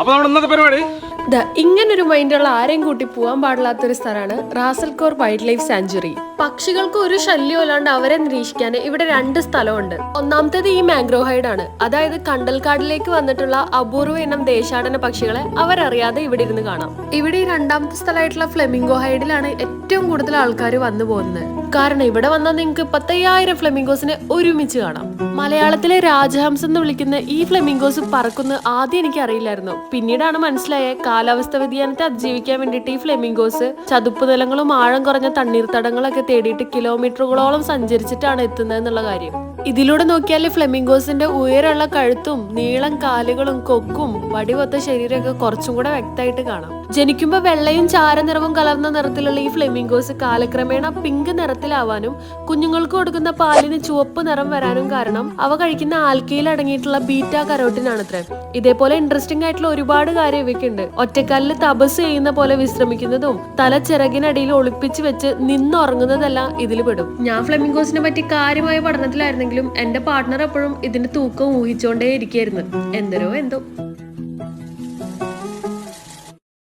അപ്പൊ നമ്മുടെ ഇന്നത്തെ പരിപാടി? മൈൻഡുള്ള ആരെയും കൂട്ടി പോകാൻ പാടില്ലാത്തൊരു സ്ഥലമാണ് റാസൽകോർ വൈൽഡ് ലൈഫ് സാഞ്ചുറി പക്ഷികൾക്ക് ഒരു ശല്യം അല്ലാണ്ട് അവരെ നിരീക്ഷിക്കാൻ ഇവിടെ രണ്ട് സ്ഥലമുണ്ട്. ഒന്നാമത്തേത് ഈ മാംഗ്രോ ആണ്. അതായത് കണ്ടൽക്കാടിലേക്ക് വന്നിട്ടുള്ള അപൂർവ ഇനം ദേശാടന പക്ഷികളെ അവരറിയാതെ ഇവിടെ ഇരുന്ന് കാണാം. ഇവിടെ ഈ രണ്ടാമത്തെ സ്ഥലമായിട്ടുള്ള ഫ്ലെമിംഗോ ഹൈഡിലാണ് ഏറ്റവും കൂടുതൽ ആൾക്കാർ വന്നു പോകുന്നത്. കാരണം ഇവിടെ വന്നാൽ നിങ്ങൾക്ക് പത്തയ്യായിരം ഫ്ലെമിംഗോസിനെ ഒരുമിച്ച് കാണാം. മലയാളത്തിലെ രാജഹംസം എന്ന് വിളിക്കുന്ന ഈ ഫ്ലെമിംഗോസ് പറക്കുന്നത് ആദ്യം എനിക്ക് അറിയില്ലായിരുന്നു പിന്നീടാണ് മനസ്സിലായ കാലാവസ്ഥ വ്യതിയാനത്തെ അതിജീവിക്കാൻ വേണ്ടിയിട്ട് ഈ ഫ്ലെമിംഗോസ് ചതുപ്പ് നിലങ്ങളും ആഴം കുറഞ്ഞ തണ്ണീർത്തടങ്ങളൊക്കെ തേടിയിട്ട് കിലോമീറ്ററുകളോളം സഞ്ചരിച്ചിട്ടാണ് എത്തുന്നത് എന്നുള്ള കാര്യം. ഇതിലൂടെ നോക്കിയാൽ ഫ്ലെമിംഗോസിന്റെ ഉയരമുള്ള കഴുത്തും നീളം കാലുകളും കൊക്കും വടിവത്ത ശരീരമൊക്കെ കുറച്ചും കൂടെ വ്യക്തമായിട്ട് കാണാം. ജനിക്കുമ്പോൾ വെള്ളയും ചാരനിറവും കലർന്ന നിറത്തിലുള്ള ഈ ഫ്ലെമിംഗോസ് കാലക്രമേണ പിങ്ക് നിറത്തിലാവാനും കുഞ്ഞുങ്ങൾക്ക് കൊടുക്കുന്ന പാലിന് ചുവപ്പ് നിറം വരാനും കാരണം അവ കഴിക്കുന്ന ആൽക്കയിൽ അടങ്ങിയിട്ടുള്ള ബീറ്റ കരോട്ടിനാണ് അത്ര ഇതേപോലെ ഇൻട്രസ്റ്റിംഗ് ആയിട്ടുള്ള ഒരുപാട് കാര്യം ഇവയ്ക്കുണ്ട്. ഒറ്റക്കാലിൽ തപസ് ചെയ്യുന്ന പോലെ വിശ്രമിക്കുന്നതും തല ചിറകിനടിയിൽ ഒളിപ്പിച്ച് വെച്ച് നിന്നുറങ്ങുന്നതെല്ലാം ഇതിൽ പെടും. ഞാൻ ഫ്ലെമിംഗോസിനെ പറ്റി കാര്യമായ പഠനത്തിലായിരുന്നെങ്കിലും എന്റെ പാർട്ട്ണർ എപ്പോഴും ഇതിന്റെ തൂക്കം ഊഹിച്ചുകൊണ്ടേ ഇരിക്കുന്നു എന്തരോ എന്തോ.